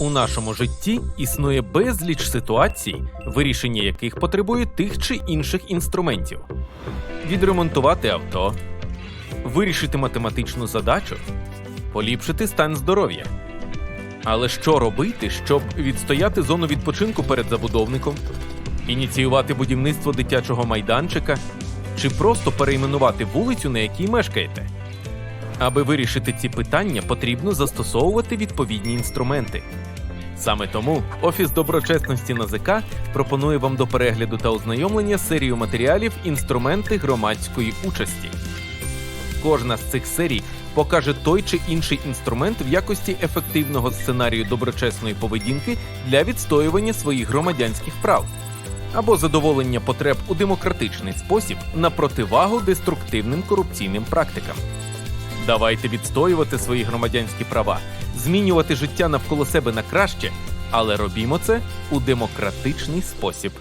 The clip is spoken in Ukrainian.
У нашому житті існує безліч ситуацій, вирішення яких потребує тих чи інших інструментів: відремонтувати авто, вирішити математичну задачу, поліпшити стан здоров'я. Але що робити, щоб відстояти зону відпочинку перед забудовником, ініціювати будівництво дитячого майданчика чи просто перейменувати вулицю, на якій мешкаєте? Аби вирішити ці питання, потрібно застосовувати відповідні інструменти. Саме тому Офіс доброчесності НАЗК пропонує вам до перегляду та ознайомлення серію матеріалів інструменти громадської участі. Кожна з цих серій покаже той чи інший інструмент в якості ефективного сценарію доброчесної поведінки для відстоювання своїх громадянських прав або задоволення потреб у демократичний спосіб на противагу деструктивним корупційним практикам. Давайте відстоювати свої громадянські права, змінювати життя навколо себе на краще, але робімо це у демократичний спосіб.